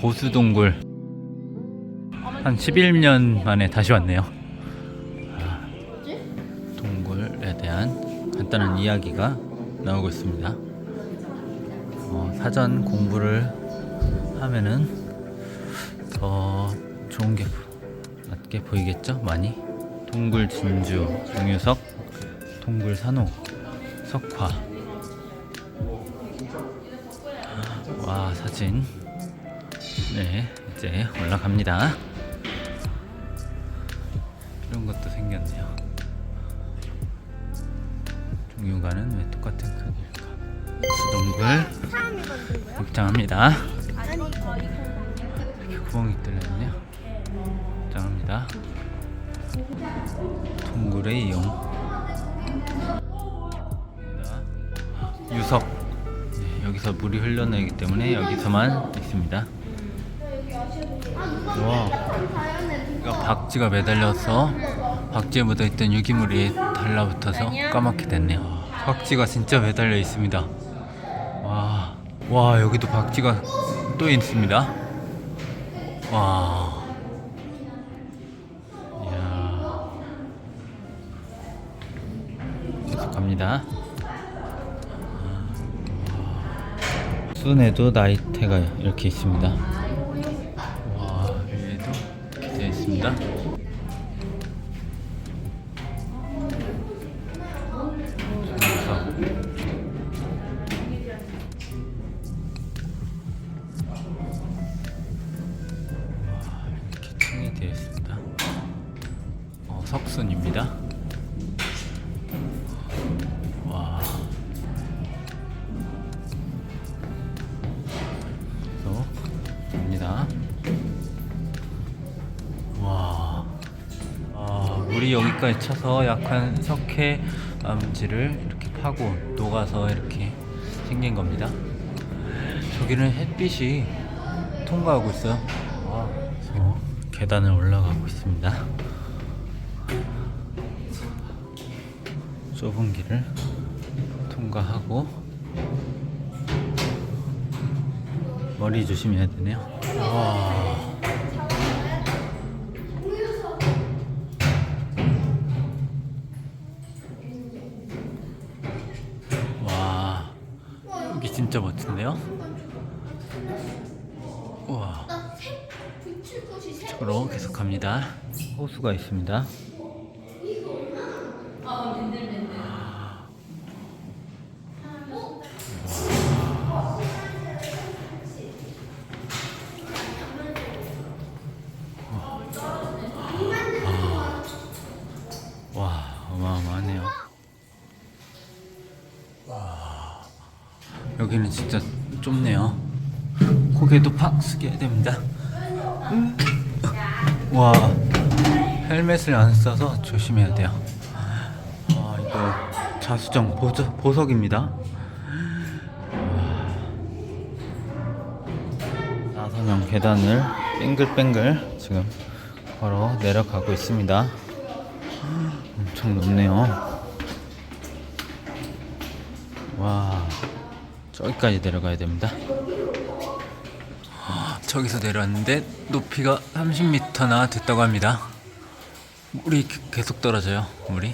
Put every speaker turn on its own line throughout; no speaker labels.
고수동굴 한 11년 만에 다시 왔네요. 아, 동굴에 대한 간단한 이야기가 나오고 있습니다. 어, 사전 공부를 하면은 더 좋은 게 맞게 보이겠죠? 많이 동굴 진주, 정유석, 동굴 산호, 석화. 와 사진. 네 이제 올라갑니다. 이런 것도 생겼네요. 종류가는 왜 똑같은 크기일까? 수동굴? 입장합니다. 이렇게 구멍이 뚫려있네요. 입장합니다. 동굴의 이용. 여기다 유석. 네, 여기서 물이 흘러내기 때문에 여기서만 있습니다. 와, 이거 박쥐가 매달려서 박쥐에 묻어있던 유기물이 달라붙어서 까맣게 됐네요. 박쥐가 진짜 매달려 있습니다. 와, 와 여기도 박쥐가 또 있습니다. 와, 이야, 계속 갑니다. 순에도 나이테가 이렇게 있습니다. 그래서 이렇 여기까지 차서 약한 석회 암지를 이렇게 파고 녹아서 이렇게 생긴 겁니다. 저기는 햇빛이 통과하고 있어요. 와, 그래서 계단을 올라가고 있습니다. 좁은 길을 통과하고 머리 조심해야 되네요. 와. 와. 진짜 멋진데요? 우와. 쪽으로 계속 갑니다. 호수가 있습니다. 와, 어마어마하네요. 여기는 진짜 좁네요. 고개도 팍 숙여야 됩니다. 음. 와, 헬멧을 안 써서 조심해야 돼요. 아, 이거 자수정 보석, 보석입니다. 나선형 계단을 뱅글뱅글 지금 걸어 내려가고 있습니다. 엄청 높네요. 와, 저기까지 내려가야 됩니다. 저기서 내려왔는데 높이가 30m나 됐다고 합니다. 물이 게- 계속 떨어져요. 물이.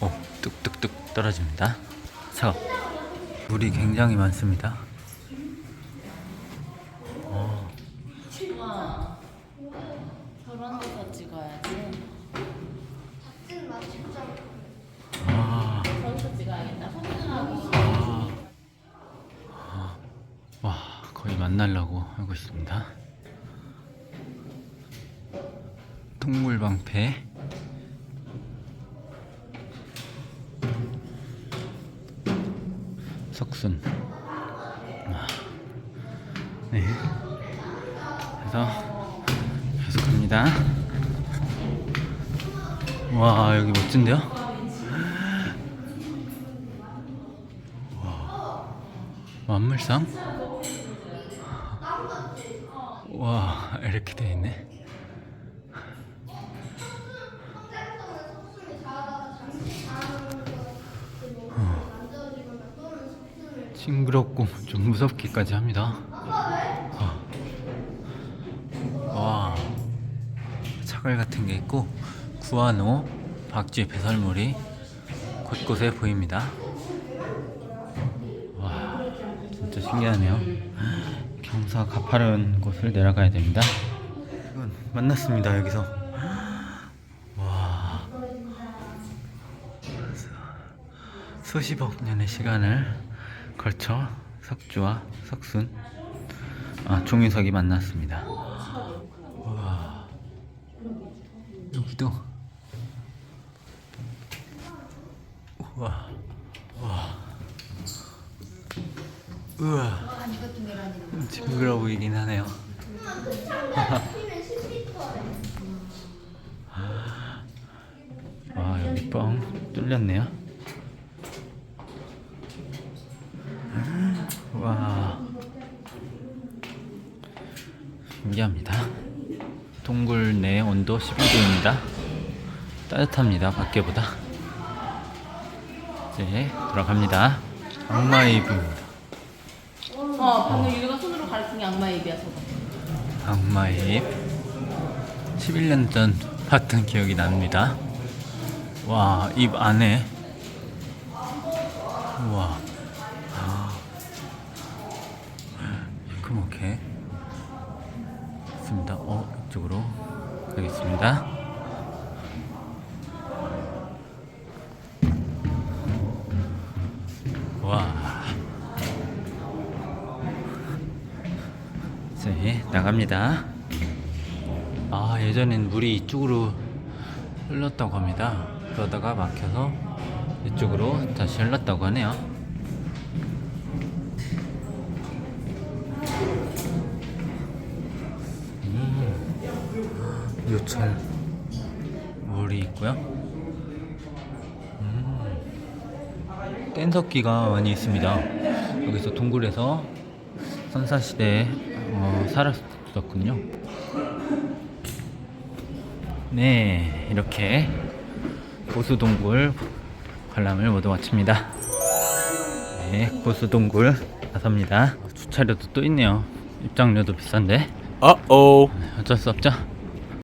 오, 뚝뚝뚝 떨어집니다. 차가. 물이 굉장히 많습니다.
저런 데서 찍어야지.
아,
저기서 찍어야겠다.
와, 거의 만나려고 하고 있습니다. 동물 방패. 석순. 아, 네. 그래서 계속 갑니다. 와, 여기 멋진데요? 와, 만물상? 와 이렇게 돼 있네. 어. 징그럽고 좀 무섭기까지 합니다. 어. 와 차갈 같은 게 있고 구아노 박쥐 배설물이 곳곳에 보입니다. 와 진짜 신기하네요. 경사 가파른 곳을 내려가야 됩니다. 이건 만났습니다 여기서. 와 수십억 년의 시간을 걸쳐 석주와 석순 아 종윤석이 만났습니다. 와 여기도 우와 와 우와 징그러 보이긴 하네요. 아 여기 뻥 뚫렸네요. 와 신기합니다. 동굴 내 온도 12도입니다. 따뜻합니다 밖에보다. 이제 들어갑니다. 악마의 입입니다.
어 방금 유리가 손으로 가르친 게 악마의 입이어서
악마의 입 11년 전 봤던 기억이 납니다. 와 입 안에. 우와. 아. 시커멓게 있습니다. 어 이쪽으로 가겠습니다 나갑니다. 아 예전엔 물이 이쪽으로 흘렀다고 합니다. 그러다가 막혀서 이쪽으로 다시 흘렀다고 하네요. 음, 요철 물이 있고요. 음, 뗀석기가 많이 있습니다. 여기서 동굴에서 선사시대에 어, 살았었군요. 네, 이렇게 보수동굴 관람을 모두 마칩니다. 네, 보수동굴 나섭니다. 주차료도 또 있네요. 입장료도 비싼데
Uh-oh.
어쩔 수 없죠.